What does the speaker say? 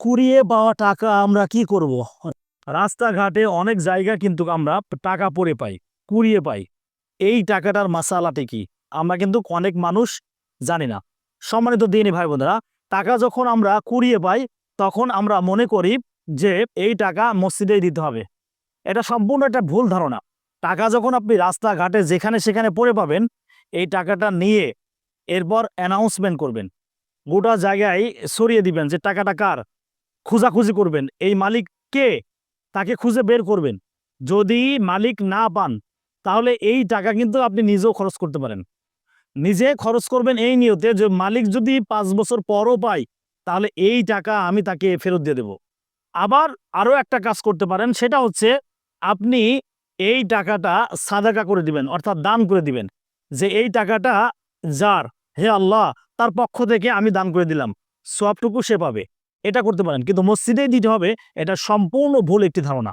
কুড়িয়ে পাওয়া টাকা আমরা কি করব? রাস্তাঘাটে অনেক জায়গা কিন্তু আমরা টাকা পরে পাই, কুড়িয়ে পাই। এই টাকাটার মাসালাটি কি? আমরা কিন্তু অনেক মানুষ জানি না। সম্মানিত দিনী ভাই বোনেরা, টাকা যখন আমরা কুড়িয়ে পাই, তখন আমরা মনে করি যে এই টাকা মসজিদেই দিতে হবে। এটা সম্পূর্ণ একটা ভুল ধারণা। টাকা যখন আপনি রাস্তাঘাটে যেখানে সেখানে পড়ে পাবেন, এই টাকাটা নিয়ে এরপর অ্যানাউন্সমেন্ট করবেন। গোটা জায়গায় সরিয়ে দিবেন যে টাকাটা কার? খোঁজাখুঁজি করবেন। এই মালিক কে? তাকে খুঁজে বের করবেন। যদি মালিক না পান, তাহলে এই টাকা কিন্তু আপনি নিজেও খরচ করতে পারেন। নিজে খরচ করবেন এই নিয়তে যে মালিক যদি পাঁচ বছর পরও পায়, তাহলে এই টাকা আমি তাকে ফেরত দিয়ে দেব। আবার আরও একটা কাজ করতে পারেন, সেটা হচ্ছে আপনি এই টাকাটা সাদাকা করে দিবেন, অর্থাৎ দান করে দিবেন যে এই টাকাটা যার, হে আল্লাহ, তার পক্ষ থেকে আমি দান করে দিলাম। সবটুকু সে পাবে। এটা করতে পারেন। কিন্তু মসজিদেই দিতে হবে এটা সম্পূর্ণ ভুল একটি ধারণা।